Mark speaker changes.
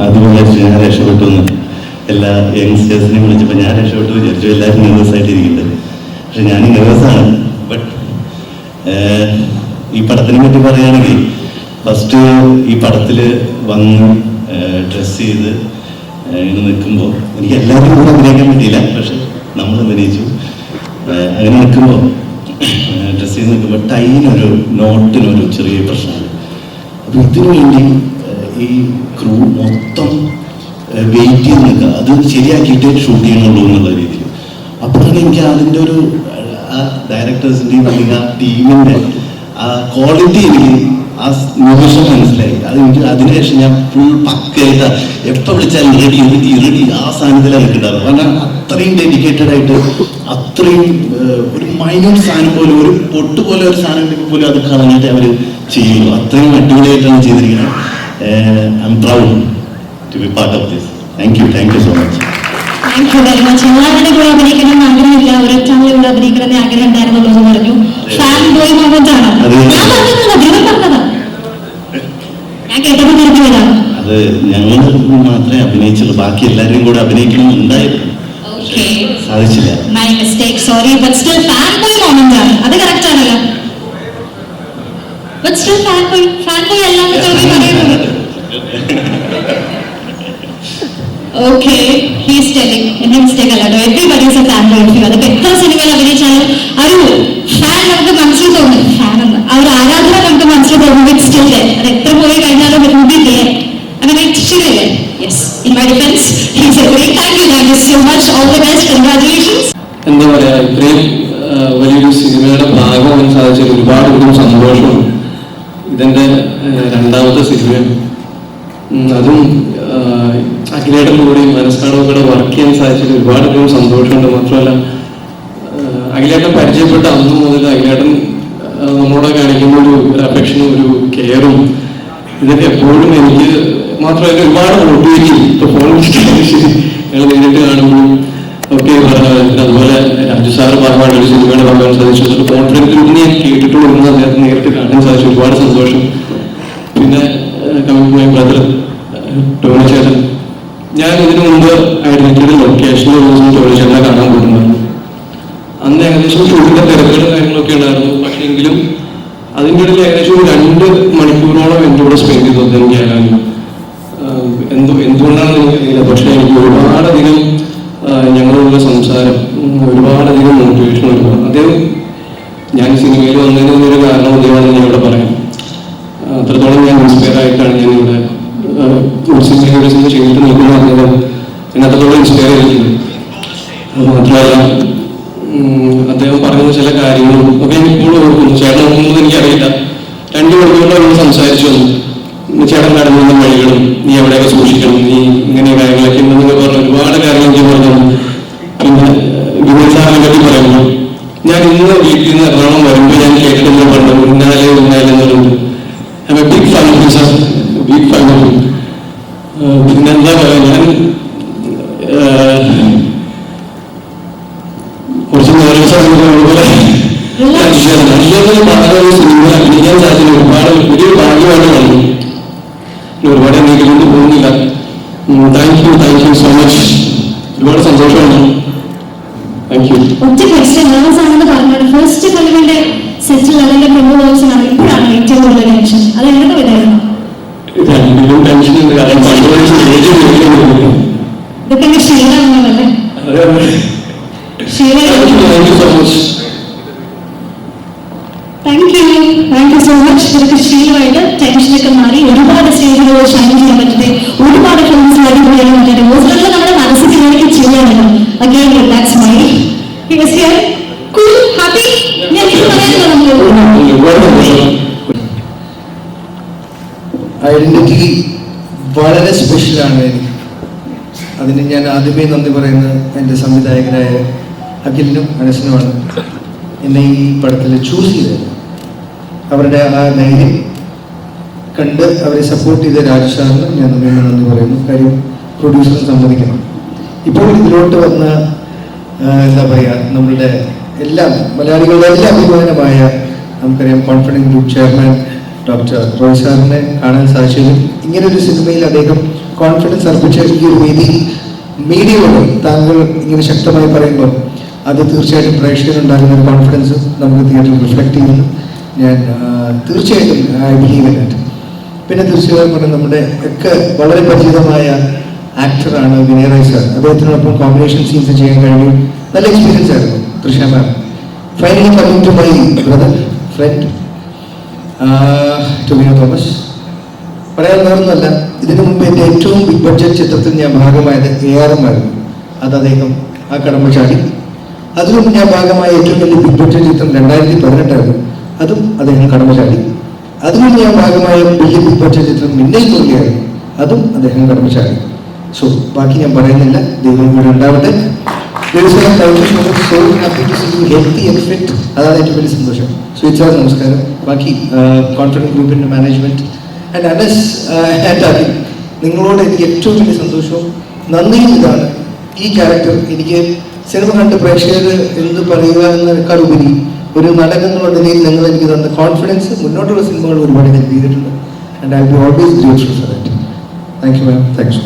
Speaker 1: വിചാരിച്ചു ഞാൻ രക്ഷപ്പെട്ടു എന്ന്. എല്ലാ യങ്സ്റ്റേഴ്സിനെയും വിളിച്ചപ്പോൾ ഞാൻ രക്ഷപ്പെട്ടു വിചാരിച്ചു. എല്ലാവരും നെർവസ് ആയിട്ടിരിക്കില്ല പക്ഷെ ഞാൻ നെർവസ് ആണ്. ബട്ട് ഈ പടത്തിനെ പറ്റി പറയുകയാണെങ്കിൽ ഫസ്റ്റ് ഈ പടത്തിൽ വന്ന് ഡ്രസ്സ് ചെയ്ത് ഇങ്ങനെ നിൽക്കുമ്പോൾ എനിക്ക് എല്ലാവരും കൂടെ അഭിനയിക്കാൻ പറ്റിയില്ല. പക്ഷെ നമ്മൾ അഭിനയിച്ചു. അങ്ങനെ നിൽക്കുമ്പോൾ ഡ്രസ്സ് ചെയ്ത് നിൽക്കുമ്പോൾ ടൈനൊരു നോട്ടിനൊരു ചെറിയ പ്രശ്നമാണ്. അപ്പോൾ ഇതിനു വേണ്ടി ഈ ക്രൂ മൊത്തം വെയിറ്റ് ചെയ്ത് നിൽക്കുക അത് ശരിയാക്കിയിട്ട് ഷൂട്ട് ചെയ്യണുള്ളൂ എന്നുള്ള രീതിയിൽ. അപ്പോഴാണ് എനിക്ക് അതിന്റെ ഒരു ആ ഡയറക്ടേഴ്സിന്റെയും അല്ലെങ്കിൽ ആ ടീമിന്റെ ആ ക്വാളിറ്റി എനിക്ക് ആ നിമിഷം മനസ്സിലായി. അത് എനിക്ക് അതിനുശേഷം ഞാൻ ഫുൾ പക്കയായിട്ട് എപ്പോൾ വിളിച്ചാലും റെഡി റെഡി റെഡി ആ സാധനത്തിലാണ് നിൽക്കുന്നുണ്ടാവും കാരണം അത്രയും ഡെഡിക്കേറ്റഡ് ആയിട്ട് അത്രയും ഒരു മൈന്യൂട്ട് സാധനം പോലെ ഒരു പൊട്ട് പോലെ ഒരു സാധനം പോലും അത് കളഞ്ഞിട്ട് അവർ ചെയ്യുള്ളൂ അത്രയും അടിപൊളിയായിട്ടാണ് ചെയ്തിരിക്കുന്നത്. I proud to be part of this. Thank you, thank you so much.
Speaker 2: Thank you very much എല്ലാവരുടെ കൂടെ അഭിനയിക്കണം എന്ന് ആഗ്രഹമില്ല. ഒരൊറ്റങ്ങളുടെ കൂടെ അഭിനയിക്കണം എന്ന് ആഗ്രഹം ഉണ്ടായിരുന്നു പറഞ്ഞു. ഫാൻ ബോയ് മൊമെന്റ് ആണ്. ഞാൻ പറഞ്ഞതല്ല ദൈവം പറഞ്ഞതാ. ഞാൻ കേട്ടത് തിരിച്ചു
Speaker 1: അത് ഞങ്ങൾ മാത്രമേ അഭിനയിച്ചുള്ളൂ. ബാക്കി എല്ലാവരും കൂടെ അഭിനയിക്കണം ഉണ്ടായിരുന്നു. സാധിച്ചില്ല.
Speaker 2: My mistake sorry but still fan boy moment ആണ്. അത് കറക്റ്റ് ആണല്ലോ. But still fan boy fan boy അല്ലാന്ന് ചോദ്യം പറയുന്നത് ഓക്കെ ഹീസ് ടെലിംഗ് എന്റെ mistake അല്ലാട്ടോ everybody is a fan boy of you അതിപ്പോ എത്ര സിനിമയിൽ അഭിനയിച്ചാലും ആ ഒരു ഫാൻ നമുക്ക് മനസ്സിൽ തോന്നും. ഫാൻ എന്ന് ആ ഒരു ആരാധന നമുക്ക് മനസ്സിൽ തോന്നും. ഇറ്റ് സ്റ്റിൽ അത് എത്ര പോയി കഴിഞ്ഞാലും ഒരു be there അങ്ങനെ ശരിയല്ലേ yes in my defence he's a great thank you thank you so much all the best congratulations
Speaker 3: എന്താ പറയാ ഇത്രയും വലിയൊരു സിനിമയുടെ ഭാഗമാകാൻ സാധിച്ചതിൽ ഒരുപാട് ഒരുപാട് സന്തോഷമുണ്ട്. ഇതെന്റെ രണ്ടാമത്തെ സിനിമയാണ്. അതും ആ, അഖിലേട്ടന്റെ കൂടെയും മനസ്സാടോ കൂടെ വർക്ക് ചെയ്യാൻ സാധിച്ചത് ഒരുപാട് പേര് സന്തോഷമുണ്ട്. മാത്രമല്ല അഖിലേട്ടൻ പരിചയപ്പെട്ട അന്ന് മുതൽ അഖിലേട്ടൻ നമ്മളോട് കാണിക്കുന്ന ഒരു അഫെക്ഷനും ഒരു കെയറും ഇതൊക്കെ എപ്പോഴും എനിക്ക് മാത്രമല്ല ഒരുപാട് നേരിട്ട് കാണുമ്പോഴും ഒക്കെ അതുപോലെ രാജു സാറ് ഭാഗമാണ് ഒരു സിനിമയുടെ ഭാഗമാകാൻ സാധിച്ചു. കോൺഫിഡൻസ് ഞാൻ കേട്ടിട്ടുള്ളൂ എന്ന് അദ്ദേഹത്തെ നേരിട്ട് കാണാൻ സാധിച്ചു. ഒരുപാട് സന്തോഷം. പിന്നെ കമ്മിങ് ബ്രദർ ടോണി ചേട്ടൻ ഞാൻ ഇതിനു മുമ്പ് ഐഡന്റിറ്റിയുടെ ലൊക്കേഷനിൽ ചേട്ടനെ കാണാൻ പോയിട്ടുണ്ടായിരുന്നു അന്ന് ഏകദേശം ഷൂട്ടിന്റെ തിരക്കുകളും കാര്യങ്ങളൊക്കെ ഉണ്ടായിരുന്നു. പക്ഷെ എങ്കിലും അതിന്റെ ഇടയിൽ ഏകദേശം രണ്ട് മണിക്കൂറോളം എന്റെ കൂടെ സ്പെൻഡ് ചെയ്തു അദ്ദേഹം ഞാനും എന്തോ എന്തുകൊണ്ടാണെന്ന് എനിക്കറിയില്ല പക്ഷെ എനിക്ക് ഒരുപാടധികം ആ, ഞങ്ങളുള്ള സംസാരം ഉം, ഒരുപാടധികം മോട്ടിവേഷൻ ഒരുപാട് അദ്ദേഹം ഞാൻ സിനിമയിൽ വന്നതിന് ഒരു കാരണം അദ്ദേഹമാണ് ഞാൻ ഇവിടെ പറയാം ആ, അത്രത്തോളം ഞാൻ ഇൻസ്പയർ ആയിട്ടാണ് ഞാൻ ഇവിടെ ആ, ഒരു സിനിമ ഒരു നിൽക്കുന്നത് അദ്ദേഹം എന്നത്തോളം ഇൻസ്പയർ ചെയ്തിട്ടുണ്ട് അദ്ദേഹം പറയുന്ന ചില കാര്യങ്ങളും ഒക്കെ ഇപ്പോഴും ഓർക്കുന്നു. ചേട്ടൻ ഓർക്കുന്നത് എനിക്കറിയില്ല. രണ്ടു മണിക്കൂറിൽ നമ്മൾ സംസാരിച്ചു വന്നു ചേട്ടൻ നടന്ന വഴികളും നീ എവിടെയൊക്കെ സൂക്ഷിക്കണം നീ ഇങ്ങനെ കാര്യങ്ങളൊക്കെ ഉണ്ടെന്നൊക്കെ പറഞ്ഞ. ഒരുപാട് കാര്യങ്ങൾ എനിക്ക് പറഞ്ഞു പിന്നെ വിമർശനം പറ്റി പറയുമ്പോൾ ഞാൻ ഇന്ന് വീട്ടിൽ നിന്ന് എറണാകുളം വരുമ്പോൾ ഞാൻ കേട്ടിട്ടുള്ള പണ്ട് ഉന്നാലെ ഉന്നാലെ എന്ന് ബിഗ് ഫാൻ ബിഗ് ഫാൻ ഒരുപാട് നീട്ടിക്കൊണ്ട് പോകുന്നില്ല. Thank you thank you so much ഒരുപാട് സന്തോഷമാണ് താങ്ക് യു
Speaker 2: ഒറ്റ ക്വസ്റ്റ്യൻ ആണെന്ന് പറഞ്ഞത് ഫസ്റ്റ് ഫിലിമിന്റെ സെറ്റിൽ അല്ലെങ്കിൽ പ്രൊമോഷനാണ് ഇപ്പോഴാണ് ഏറ്റവും കൂടുതൽ ടെൻഷൻ അത് എങ്ങനെ വിധമായിരുന്നു
Speaker 3: രണ്ടിലും ടെൻഷൻ ഉണ്ട് കാരണം പണ്ട്
Speaker 2: ഇതൊക്കെ ശീലമാണല്ലേ ശീലം
Speaker 3: thank you so much
Speaker 2: thank you thank you so much ഇതൊക്കെ ശീലമായിട്ട് ടെൻഷനൊക്കെ മാറി ഒരുപാട് സ്റ്റേജുകൾ ഷൈൻ ചെയ്യാൻ പറ്റുന്നത് ഒരുപാട് ഫിലിംസ് അടിപൊളിയായി പറ്റുന്നത് മോസ്റ്റൊക്കെ നമ്മുടെ മനസ്സിൽ എനിക്ക് ചെയ്യാനുണ്ട് again that's my cool happy ഞാൻ ഇത്
Speaker 3: സന്തോഷം
Speaker 4: ഐഡന്റിറ്റി വളരെ സ്പെഷ്യലാണ് എനിക്ക്. അതിന് ഞാൻ ആദ്യമേ നന്ദി പറയുന്നത് എന്റെ സംവിധായകനായ അഖിലിനും മനസ്സിനുമാണ്. എന്നെ ഈ പടത്തിൽ ചൂസ് ചെയ്തത്. അവരുടെ ആ ധൈര്യം കണ്ട് അവരെ സപ്പോർട്ട് ചെയ്ത രാജസാറിന് ഞാൻ വീണ്ടും നന്ദി പറയുന്നു. കാര്യം പ്രൊഡ്യൂസർ സമ്മതിക്കണം. ഇപ്പോൾ ഇതിലോട്ട് വന്ന എന്താ പറയുക നമ്മളുടെ എല്ലാം മലയാളികളുടെ എല്ലാ അഭിമാനമായ നമുക്കറിയാം confidence group chairman doctor Roy സാറിനെ കാണാൻ സാധിച്ചതും. ഇങ്ങനൊരു സിനിമയിൽ അദ്ദേഹം കോൺഫിഡൻസ് അർപ്പിച്ച ഈ ഒരു വേദി മീഡിയയോട് താങ്കൾ ഇങ്ങനെ ശക്തമായി പറയുമ്പോൾ അത് തീർച്ചയായിട്ടും പ്രേക്ഷകരുണ്ടാകുന്ന ഒരു കോൺഫിഡൻസ് നമുക്ക് തിയേറ്ററിൽ റിഫ്ലക്ട് ചെയ്യുന്നു. ഞാൻ തീർച്ചയായിട്ടും ഐ ബിലീവ് പിന്നെ തീർച്ചയായും പറഞ്ഞ നമ്മുടെ ഒക്കെ വളരെ പരിചിതമായ ആക്ടറാണ് വിനയ റോയ് സാർ. അദ്ദേഹത്തിനോടൊപ്പം കോമ്പിനേഷൻ സീൻസ് ചെയ്യാൻ കഴിഞ്ഞു. നല്ല എക്സ്പീരിയൻസ് ആയിരുന്നു തൃശ്ശ ma'am. Finally coming to my brother friend Tovino Thomas പറയാൻ വേറൊന്നുമല്ല ഇതിനു മുമ്പ് എന്റെ ഏറ്റവും ബിഗ് ബഡ്ജറ്റ് ചിത്രത്തിൽ ഞാൻ ഭാഗമായത് എ ആർ എം ആയിരുന്നു. അത് അദ്ദേഹം ആ കടമ്പ ചാടി. അതിലും ഞാൻ ഭാഗമായ ഏറ്റവും വലിയ ബിഗ് ബഡ്ജറ്റ് ചിത്രം രണ്ടായിരത്തി പതിനെട്ടായിരുന്നു. അതും അദ്ദേഹം കടമശാലി അതുകൊണ്ട് ഞാൻ ഭാഗമായ വലിയ ബിഗ് ബഡ്ജറ്റ് ചിത്രം മിന്നൽ തുള്ളിയായിരുന്നു അതും അദ്ദേഹം കടമശാലി സോ ബാക്കി ഞാൻ പറയുന്നില്ല. ദൈവം കൂടെ ഉണ്ടാവട്ടെ. നിങ്ങളോട് എനിക്ക് ഏറ്റവും വലിയ സന്തോഷവും നന്ദിയും ഇതാണ്. ഈ ക്യാരക്ടർ എനിക്ക് സിനിമ കണ്ട് പ്രേക്ഷകർ എന്ത് പറയുക എന്നതിനേക്കാൾ ഉപരി ഒരു എന്നുള്ള നിലയിൽ നിങ്ങൾ എനിക്ക് തന്ന കോൺഫിഡൻസ് മുന്നോട്ടുള്ള സിനിമകൾ ഒരുപാട് ഹെൽപ്പ് ചെയ്തിട്ടുണ്ട്. And I be always grateful for that thank you ma'am thanks